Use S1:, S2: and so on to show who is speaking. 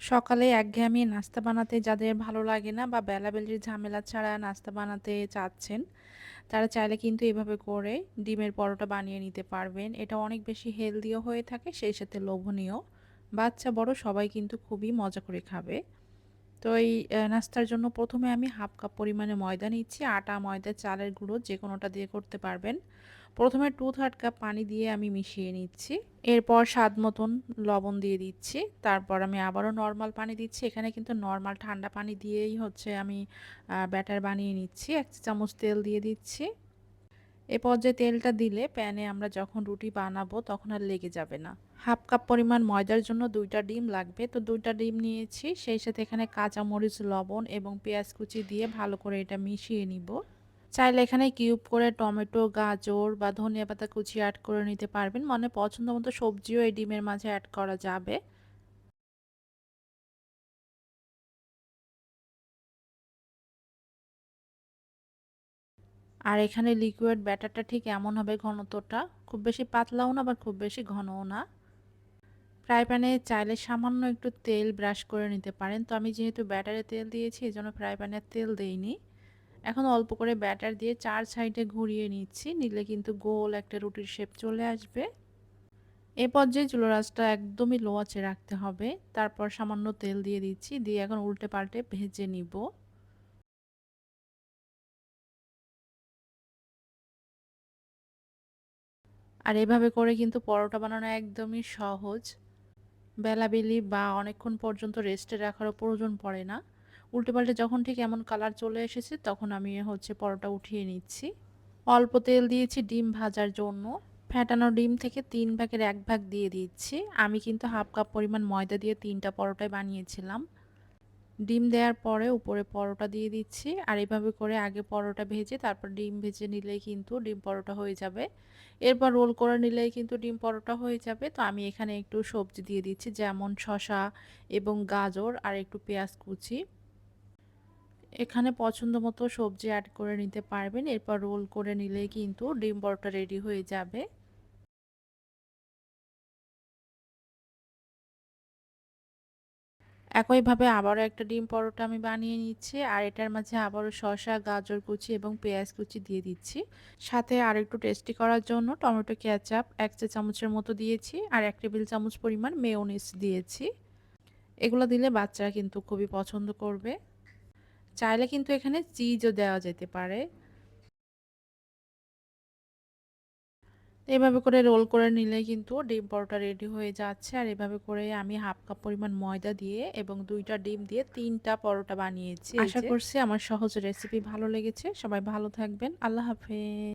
S1: সকালে একঘেয়েমি নাস্তা বানাতে যাদের ভালো লাগে না বা বেলাবেলির ঝামেলা ছাড়া নাস্তা বানাতে চাচ্ছেন, তারা চাইলে কিন্তু এভাবে করে ডিমের পরোটা বানিয়ে নিতে পারবেন। এটা অনেক বেশি হেলদিও হয়ে থাকে, সেই সাথে লোভনীয়। বাচ্চা বড়, সবাই কিন্তু খুবই মজা করে খাবে। তো এই নাস্তার জন্য প্রথমে আমি হাফ কাপ পরিমাণে ময়দা নিচ্ছি। আটা, ময়দা, চালের গুঁড়ো যে কোনোটা দিয়ে করতে পারবেন। প্রথমে টু থার্ড কাপ পানি দিয়ে আমি মিশিয়ে নিচ্ছি। এরপর স্বাদ মতন লবণ দিয়ে দিচ্ছি। তারপর আমি আবারও নর্মাল পানি দিচ্ছি। এখানে কিন্তু নর্মাল ঠান্ডা পানি দিয়েই হচ্ছে আমি ব্যাটার বানিয়ে নিচ্ছি। এক চামচ তেল দিয়ে দিচ্ছি। এ পর্যায়ে তেলটা দিলে প্যানে আমরা যখন রুটি বানাবো তখন আর লেগে যাবে না। হাফ কাপ পরিমাণ ময়দার জন্য দুইটা ডিম লাগবে। তো দুইটা ডিম নিয়েছি, সেই সাথে এখানে কাঁচামরিচ, লবণ এবং পেঁয়াজ কুচি দিয়ে ভালো করে এটা মিশিয়ে নিব। চাইলে এখানে কিউব করে টমেটো, গাজর বা ধনিয়া পাতা কুচি অ্যাড করে নিতে পারবেন। মানে পছন্দ মতো সবজিও এই ডিমের মাঝে অ্যাড করা যাবে। আর এখানে লিকুইড ব্যাটারটা ঠিক এমন হবে ঘনত্বটা। খুব বেশি পাতলাও না আবার খুব বেশি ঘনও না। ফ্রাই প্যানে চাইলে সামান্য একটু তেল ব্রাশ করে নিতে পারেন। তো আমি যেহেতু ব্যাটারে তেল দিয়েছি এই জন্য ফ্রাই প্যানে তেল দেইনি। এখন অল্প করে ব্যাটার দিয়ে চার সাইডে ঘুরিয়ে নিচ্ছি, নিলে কিন্তু গোল একটা রুটির শেপ চলে আসবে। এ পর্যায়ে চুলো রাসটা একদমই লো রাখতে হবে। তারপর সামান্য তেল দিয়ে দিচ্ছি, দিয়ে এখন উল্টে পাল্টে ভেজে নিব। আর এভাবে করে কিন্তু পরোটা বানানো একদমই সহজ। বেলাবেলি বা অনেকক্ষণ পর্যন্ত রেস্টে রাখারও প্রয়োজন পড়ে না। উল্টে পাল্টে যখন ঠিক এমন কালার চলে এসেছে তখন আমি হচ্ছে পরোটা উঠিয়ে নিচ্ছি। অল্প তেল দিয়েছি ডিম ভাজার জন্য। ফ্যাটানো ডিম থেকে তিন ভাগের এক ভাগ দিয়ে দিচ্ছি। আমি কিন্তু হাফ কাপ পরিমাণ ময়দা দিয়ে তিনটা পরোটাই বানিয়েছিলাম। ডিম দেওয়ার পরে উপরে পরোটা দিয়ে দিচ্ছি। আর এভাবে করে আগে পরোটা ভেজে, তারপর ডিম ভেজে নিলেই কিন্তু ডিম পরোটা হয়ে যাবে। এরপর রোল করে নিলেই কিন্তু ডিম পরোটা হয়ে যাবে। তো আমি এখানে একটু সবজি দিয়ে দিচ্ছি, যেমন শশা এবং গাজর আর একটু পেঁয়াজ কুচি। এখানে পছন্দ মতো সবজি অ্যাড করে নিতে পারবেন। এরপর রোল করে নিলেই কিন্তু ডিম পরোটা রেডি হয়ে যাবে। একইভাবে আবারও একটা ডিম পরোটা আমি বানিয়ে নিচ্ছি, আর এটার মাঝে আবারও শসা, গাজর কুচি এবং পেঁয়াজ কুচি দিয়ে দিচ্ছি। সাথে আর একটু টেস্টি করার জন্য টমেটো ক্যাচাপ এক চা চামচের মতো দিয়েছি, আর এক টেবিল চামচ পরিমাণ মেয়োনিস দিয়েছি। এগুলো দিলে বাচ্চারা কিন্তু খুবই পছন্দ করবে। চাইলে কিন্তু এখানে চিজও দেওয়া যেতে পারে। এভাবে করে রোল করে নিলে কিন্তু ডিম পরোটা রেডি হয়ে যাচ্ছে। আর এভাবে করে আমি হাফ কাপ পরিমাণ ময়দা দিয়ে এবং দুইটা ডিম দিয়ে তিনটা পরোটা বানিয়েছি। আশা করছি আমার সহজ রেসিপি ভালো লেগেছে। সবাই ভালো থাকবেন। আল্লাহ হাফেজ।